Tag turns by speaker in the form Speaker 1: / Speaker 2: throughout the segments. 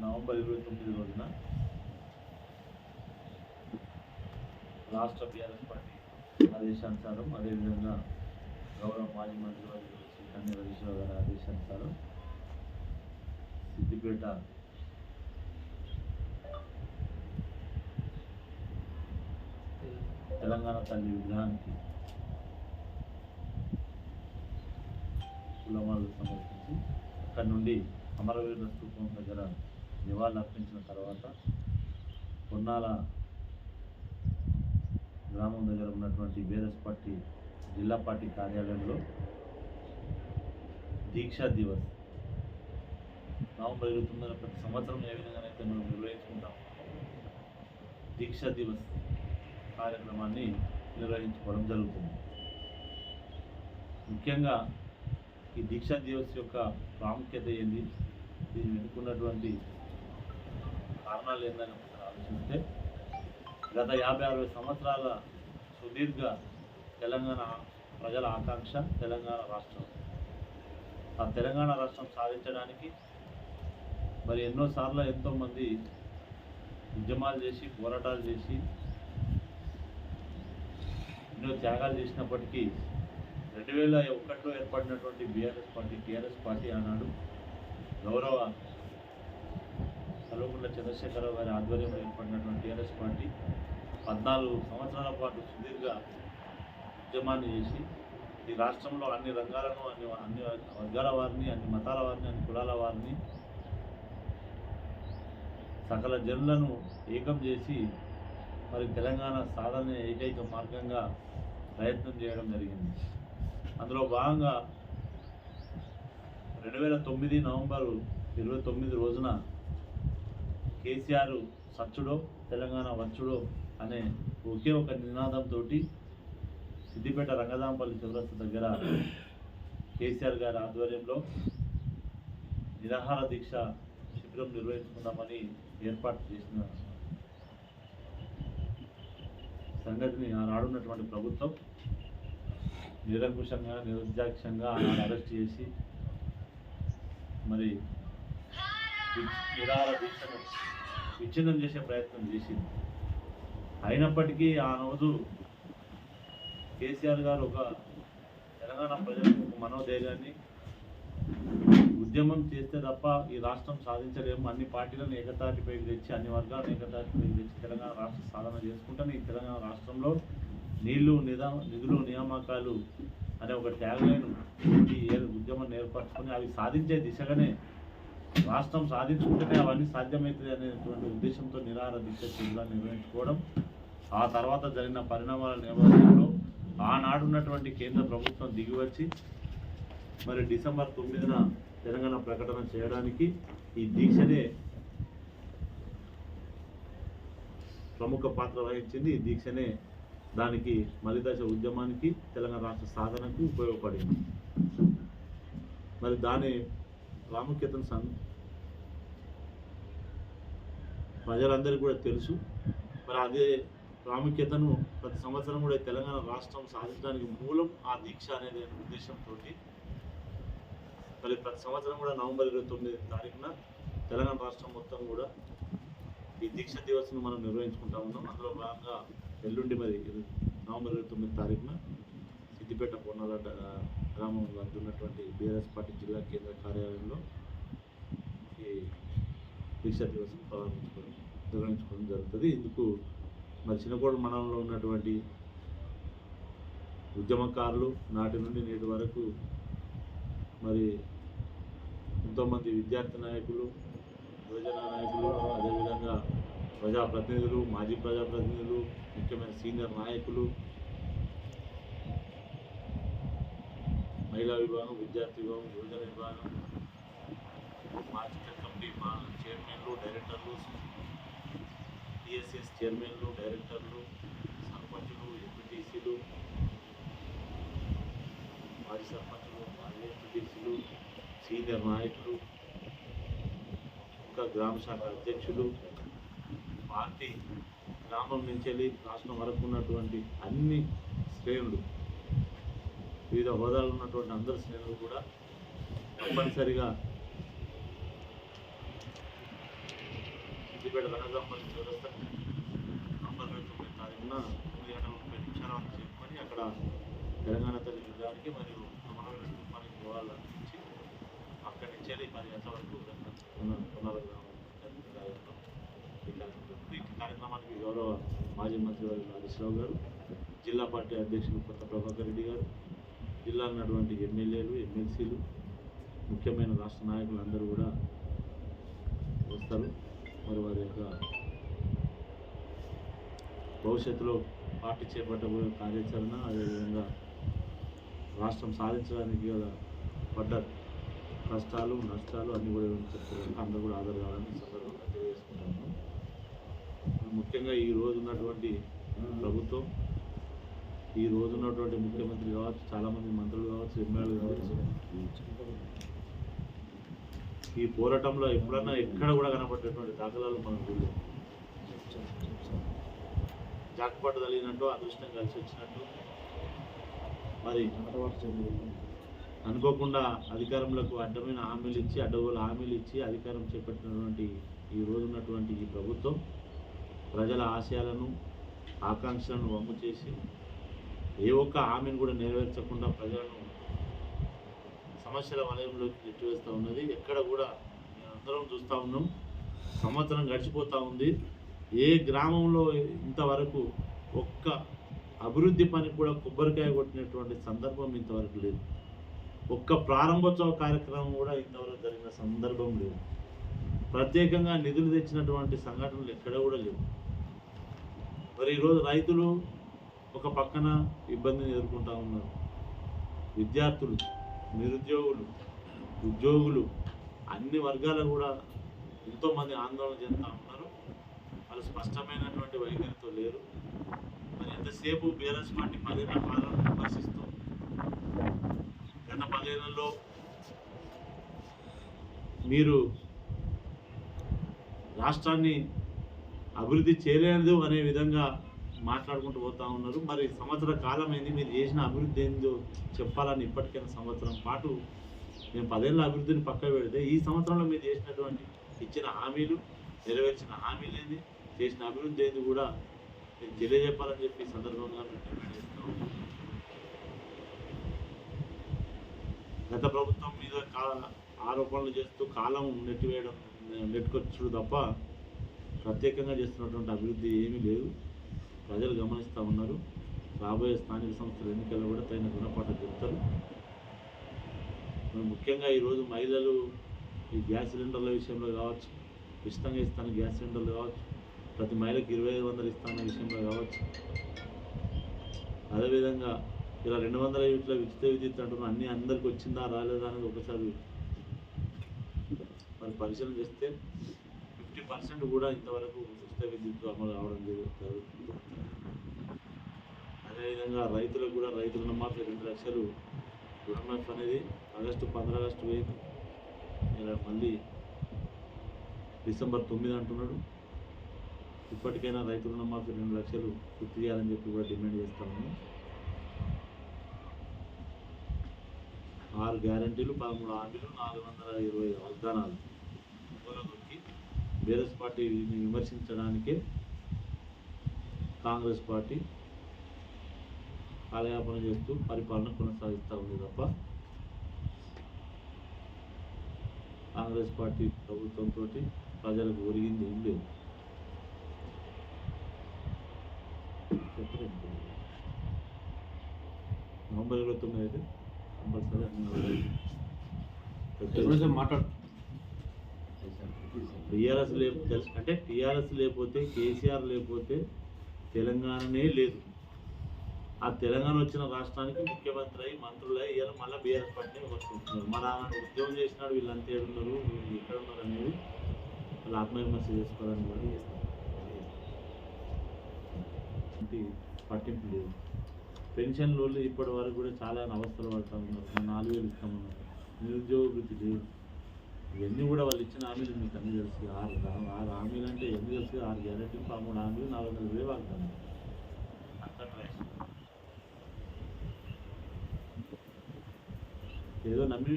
Speaker 1: November ఇరవై తొమ్మిది రోజున రాష్ట్ర బీఆర్ఎస్ పార్టీ ఆదేశానుసారం అదేవిధంగా గౌరవ మాజీ మంత్రి వర్యులు శ్రీ కన్య హరీశ్వర గారి ఆదేశానుసారం సిద్దిపేట తెలంగాణ తల్లి విగ్రహానికి పూలమాలలు సమర్పించి అక్కడి నుండి అమరవీరుల స్థూపం దగ్గర నివాళులు అర్పించిన తర్వాత కొన్నాల గ్రామం దగ్గర ఉన్నటువంటి బీఆర్ఎస్ పార్టీ జిల్లా పార్టీ కార్యాలయంలో దీక్షా దివస్. నవంబర్ ఇరవై తొమ్మిదిన ప్రతి సంవత్సరం ఏ విధంగానైతే మనం నిర్వహించుకుంటాం దీక్షా దివస్ కార్యక్రమాన్ని నిర్వహించుకోవడం జరుగుతుంది. ముఖ్యంగా ఈ దీక్షా దివస్ యొక్క ప్రాముఖ్యత ఏంది? దీన్ని వెనుకున్నటువంటి కారణాలు ఏందని ఒకసారి ఆలోచిస్తే గత యాభై అరవై సంవత్సరాల సుదీర్ఘ తెలంగాణ ప్రజల ఆకాంక్ష తెలంగాణ రాష్ట్రం. ఆ తెలంగాణ రాష్ట్రం సాధించడానికి మరి ఎన్నోసార్లు ఎంతోమంది ఉద్యమాలు చేసి పోరాటాలు చేసి ఎన్నో త్యాగాలు చేసినప్పటికీ రెండు వేల ఒకటిలో ఏర్పడినటువంటి బీఆర్ఎస్ పార్టీ టీఆర్ఎస్ పార్టీ ఆనాడు గౌరవ కల్వకుంట్ల చంద్రశేఖరరావు గారి ఆధ్వర్యంలో ఏర్పడినటువంటి టీఆర్ఎస్ పార్టీ పద్నాలుగు సంవత్సరాల పాటు సుదీర్ఘ ఉద్యమాన్ని చేసి ఈ రాష్ట్రంలో అన్ని రంగాలను అన్ని అన్ని వర్గాల వారిని అన్ని మతాల వారిని అన్ని కులాల వారిని సకల జనులను ఏకం చేసి మరి తెలంగాణ సాధన ఏకైక మార్గంగా ప్రయత్నం చేయడం జరిగింది. అందులో భాగంగా రెండు వేల తొమ్మిది నవంబరు ఇరవై తొమ్మిది రోజున కేసీఆర్ సచ్చుడో తెలంగాణ వచ్చుడో అనే ఒకే ఒక నినాదంతో సిద్దిపేట రంగదాంపల్లి చౌరస్త దగ్గర కేసీఆర్ గారి ఆధ్వర్యంలో నిరాహార దీక్ష శిబిరం నిర్వహించుకుందామని ఏర్పాటు చేసిన సంగతిని ఆనాడున్నటువంటి ప్రభుత్వం నిరంకుశంగా నిరుద్యాక్షంగా ఆనాడు అరెస్ట్ చేసి మరి నిరాహార దీక్షను విచ్ఛిన్నం చేసే ప్రయత్నం చేసింది. అయినప్పటికీ ఆ రోజు కేసీఆర్ గారు ఒక తెలంగాణ ప్రజలకు ఒక మనోధైర్యాన్ని ఉద్యమం చేస్తే తప్ప ఈ రాష్ట్రం సాధించలేము. అన్ని పార్టీలను ఏకతాటిపైకి తెచ్చి అన్ని వర్గాలను ఏకతాటిపైకి తెచ్చి తెలంగాణ రాష్ట్ర సాధన చేసుకుంటాను. ఈ తెలంగాణ రాష్ట్రంలో నీళ్ళు నిదా నిధులు నియామకాలు అనే ఒక ట్యాగ్లైన్ ఈ ఏ- ఏర్పరచుకొని అవి సాధించే దిశగానే రాష్ట్రం సాధించుకుంటేనే అవన్నీ సాధ్యమవుతుంది అనేటువంటి ఉద్దేశంతో నిరాహార దీక్ష శిబిరాన్ని నిర్వహించుకోవడం ఆ తర్వాత జరిగిన పరిణామాల నేపథ్యంలో ఆనాడు ఉన్నటువంటి కేంద్ర ప్రభుత్వం దిగివచ్చి మరి డిసెంబర్ తొమ్మిదిన తెలంగాణ ప్రకటన చేయడానికి ఈ దీక్షనే ప్రముఖ పాత్ర వహించింది. ఈ దీక్షనే దానికి మలిదశ ఉద్యమానికి తెలంగాణ రాష్ట్ర సాధనకు ఉపయోగపడింది. మరి దాని ప్రాముఖ్యతను సం ప్రజలందరికీ కూడా తెలుసు. మరి అదే ప్రాముఖ్యతను ప్రతి సంవత్సరం కూడా తెలంగాణ రాష్ట్రం సాధించడానికి మూలం ఆ దీక్ష అనేది ఉద్దేశంతో మరి ప్రతి సంవత్సరం కూడా నవంబర్ ఇరవై తొమ్మిది తారీఖున తెలంగాణ రాష్ట్రం మొత్తం కూడా ఈ దీక్ష దివస్ను మనం నిర్వహించుకుంటా ఉన్నాం. అందులో భాగంగా ఎల్లుండి మరి నవంబర్ ఇరవై తొమ్మిది తారీఖున సిద్దిపేట పొన్నాల గ్రామం వద్ద ఉన్నటువంటి బీఆర్ఎస్ పార్టీ జిల్లా కేంద్ర కార్యాలయంలో ఈ దీక్ష దివసం ప్రారంభించుకోవడం నిర్వహించుకోవడం జరుగుతుంది. ఇందుకు మరి చిన్నకోడ మండలంలో ఉన్నటువంటి ఉద్యమకారులు నాటి నుండి నేటి వరకు మరి ఎంతోమంది విద్యార్థి నాయకులు యువజన నాయకులు అదేవిధంగా ప్రజాప్రతినిధులు మాజీ ప్రజాప్రతినిధులు ముఖ్యమైన సీనియర్ నాయకులు మహిళా విభాగం విద్యార్థి విభాగం యువజన విభాగం మార్కెట్ కమిటీ మా చైర్మన్లు డైరెక్టర్లు టిఎస్ఎస్ చైర్మన్లు డైరెక్టర్లు సర్పంచులు ఎంపీటీసీలు మాజీ సర్పంచులు మాజీ ఎంపీటీసీలు సీనియర్ నాయకులు ఇంకా గ్రామ శాఖ అధ్యక్షులు పార్టీ గ్రామం నుంచి వెళ్ళి రాష్ట్రం వరకు ఉన్నటువంటి అన్ని శ్రేణులు వివిధ హోదాలు ఉన్నటువంటి అందరు శ్రేణులు కూడా తప్పనిసరిగా సిద్దిపేట రణజంపల్లి చౌరస్తా నవంబర్ తొమ్మిది తారీఖున తొమ్మిది గంటల ముప్పై నిమిషాల వరకు అక్కడ తెలంగాణ తల్లి విగ్రహానికి మరియు అమరవీర స్థూపానికి నివాళులు అక్కడి నుంచి వెళ్ళి మరి ఎంతవరకు పునర్ ఈ కార్యక్రమం- కార్యక్రమానికి గౌరవ మాజీ మంత్రి వారు హరీష్ గారు జిల్లా పార్టీ అధ్యక్షులు కొత్త ప్రభాకర్ రెడ్డి గారు జిల్లాలో ఉన్నటువంటి ఎమ్మెల్యేలు ఎమ్మెల్సీలు ముఖ్యమైన రాష్ట్ర నాయకులు అందరూ కూడా వస్తారు. మరి వారి యొక్క భవిష్యత్తులో పార్టీ చేపట్టబోయే కార్యాచరణ అదేవిధంగా రాష్ట్రం సాధించడానికి గల పడ్డ కష్టాలు నష్టాలు అన్నీ కూడా అందరూ కూడా ఆధార్ కావాలని సందర్భంగా తెలియజేసుకుంటాము ముఖ్యంగా ఈ రోజు ఉన్నటువంటి ప్రభుత్వం ఈ రోజు ఉన్నటువంటి ముఖ్యమంత్రి కావచ్చు చాలామంది మంత్రులు కావచ్చు ఎమ్మెల్యేలు కావచ్చు ఈ పోరాటంలో ఎప్పుడన్నా ఎక్కడ కూడా కనపడేటువంటి దాఖలాలు మనం చూడలేదు. జాక్పాటు తగిలినట్టు అదృష్టం కలిసి వచ్చినట్టు. మరి అనుకోకుండా అధికారంలోకి అడ్డమైన హామీలు ఇచ్చి అడ్డగోలు హామీలు ఇచ్చి అధికారం చేపట్టినటువంటి ఈ రోజు ఉన్నటువంటి ఈ ప్రభుత్వం ప్రజల ఆశయాలను ఆకాంక్షలను వమ్ము చేసి ఏ ఒక్క హామీని కూడా నెరవేర్చకుండా ప్రజలను సమస్యల వలయంలోకి నెట్టివేస్తూ ఉన్నది. ఎక్కడ కూడా అందరం చూస్తూ ఉన్నాం. సంవత్సరం గడిచిపోతూ ఉంది. ఏ గ్రామంలో ఇంతవరకు ఒక్క అభివృద్ధి పని కూడా కొబ్బరికాయ కొట్టినటువంటి సందర్భం ఇంతవరకు లేదు. ఒక్క ప్రారంభోత్సవ కార్యక్రమం కూడా ఇంతవరకు జరిగిన సందర్భం లేదు. ప్రత్యేకంగా నిధులు తెచ్చినటువంటి సంఘటనలు ఎక్కడ కూడా లేవు. మరి ఈరోజు రైతులు ఒక పక్కన ఇబ్బందిని ఎదుర్కొంటా ఉన్నారు. విద్యార్థులు నిరుద్యోగులు ఉద్యోగులు అన్ని వర్గాలు కూడా ఎంతోమంది ఆందోళన చెందుతూ ఉన్నారు. వాళ్ళు స్పష్టమైనటువంటి వైఖరితో లేరు. మరి ఎంతసేపు బీఆర్ఎస్ పార్టీ పదేళ్ళ పాలన విమర్శిస్తూ గత పదిహేనులో మీరు రాష్ట్రాన్ని అభివృద్ధి చేయలేదు అనే విధంగా మాట్లాడుకుంటూ పోతా ఉన్నారు. మరి సంవత్సర కాలం ఏంది? మీరు చేసిన అభివృద్ధి ఏందో చెప్పాలని ఇప్పటికైనా సంవత్సరం పాటు మేము పదేళ్ళ అభివృద్ధిని పక్క పెడితే ఈ సంవత్సరంలో మీరు చేసినటువంటి ఇచ్చిన హామీలు నెరవేర్చిన హామీలు ఏంది? చేసిన అభివృద్ధి ఏంది కూడా మీరు తెలియజెప్పాలని చెప్పి సందర్భంగా గత ప్రభుత్వం మీద ఆరోపణలు చేస్తూ కాలం నెట్టివేయడం నెట్టుకొచ్చుడు తప్ప ప్రత్యేకంగా చేస్తున్నటువంటి అభివృద్ధి ఏమీ లేదు. ప్రజలు గమనిస్తూ ఉన్నారు. రాబోయే స్థానిక సంస్థల ఎన్నికల్లో కూడా తగిన గుణపాఠం చెప్తారు. ముఖ్యంగా ఈరోజు మహిళలు ఈ గ్యాస్ సిలిండర్ల విషయంలో కావచ్చు ఉచితంగా ఇస్తాను గ్యాస్ సిలిండర్లు కావచ్చు ప్రతి మహిళకి ఇరవై ఐదు వందలు ఇస్తాన విషయంలో కావచ్చు. అదేవిధంగా ఇలా రెండు వందల యూనిట్ల ఉచిత విద్యుత్ అంటున్నా అన్ని అందరికి వచ్చిందా రాలేదా అనేది ఒకసారి మరి పరిశీలన చేస్తే ఫిఫ్టీ పర్సెంట్ కూడా ఇంతవరకు ఉచిత విద్యుత్ అమలు కావడం జరుగుతుంది. అదేవిధంగా రైతులకు కూడా రైతు రుణమాఫీ రెండు లక్షలు రుణమాఫీ అనేది ఆగస్టు పంద్రాగస్టు ఆగస్టు వేయదు ఇలా మళ్ళీ డిసెంబర్ తొమ్మిది అంటున్నాడు. ఇప్పటికైనా రైతు రుణమాఫీ రెండు లక్షలు పూర్తి చేయాలని చెప్పి కూడా డిమాండ్ చేస్తాము ఆరు గ్యారంటీలు పదమూడు హామీలు నాలుగు వందల ఇరవై వాగ్దానాలు. దొరికి బీఆర్ఎస్ పార్టీని విమర్శించడానికే కాంగ్రెస్ పార్టీ కాలయాపన చేస్తూ పరిపాలన కొనసాగిస్తూ ఉంది తప్ప కాంగ్రెస్ పార్టీ ప్రభుత్వంతో ప్రజలకు ఒరిగింది ఏం లేదు. నవంబర్ ఇరవై తొమ్మిది అయితే కంపల్సరీ అన్ని
Speaker 2: మాట్లాడు?
Speaker 1: టీఆర్ఎస్ లేపు తెల్- అంటే టీఆర్ఎస్ లేకపోతే కేసీఆర్ లేకపోతే తెలంగాణనే లేదు. ఆ తెలంగాణ వచ్చిన రాష్ట్రానికి ముఖ్యమంత్రి అయి మంత్రులు అయ్యి ఇలా మళ్ళీ బీఆర్ఎస్ పార్టీని విమర్శిస్తున్నారు మరి ఉద్యోగం చేసినాడు వీళ్ళంతా ఏడున్నారు వీళ్ళు ఎక్కడ ఉన్నారు అనేది వాళ్ళు ఆత్మవిమర్శ చేసుకోవాలని కూడా ఎలాంటి పట్టింపు లేదు. పెన్షన్ లోన్లు ఇప్పటి వరకు కూడా చాలా అవస్థలు పడుతూ ఉన్నారు. నాలుగు వేలు ఇస్తామన్నారు నిరుద్యోగ వృత్తి లేదు. ఇవన్నీ కూడా వాళ్ళు ఇచ్చిన హామీలు మీకు అన్ని తెలుసు. ఆరు ఆరు హామీలు అంటే ఎన్ని తెలుసు? ఆరు గ్యారెంటీలు పదమూడు హామీలు నాలుగు వందల వేలు వాగ్దానం ఏదో నమ్మి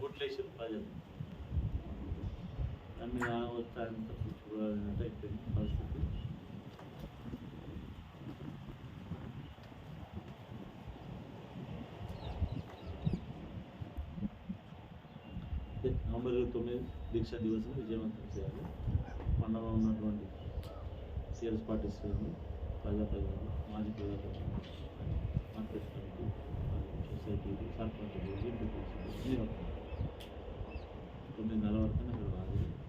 Speaker 1: ఓట్లు వేసారు ప్రజలు. అన్ని వచ్చాయంత చూడాలంటే అయిపోయింది పరిస్థితి. అదే నవంబర్ ఇరవై తొమ్మిది దీక్షా దివసం విజయవంతం చేయాలి. పండుగ ఉన్నటువంటి టీఆర్ఎస్ పార్టీ శ్రేణులు ప్రజా ప్రజలు మాజీ ప్రజా ప్రజలు మార్కెట్ కమిటీ Condenar a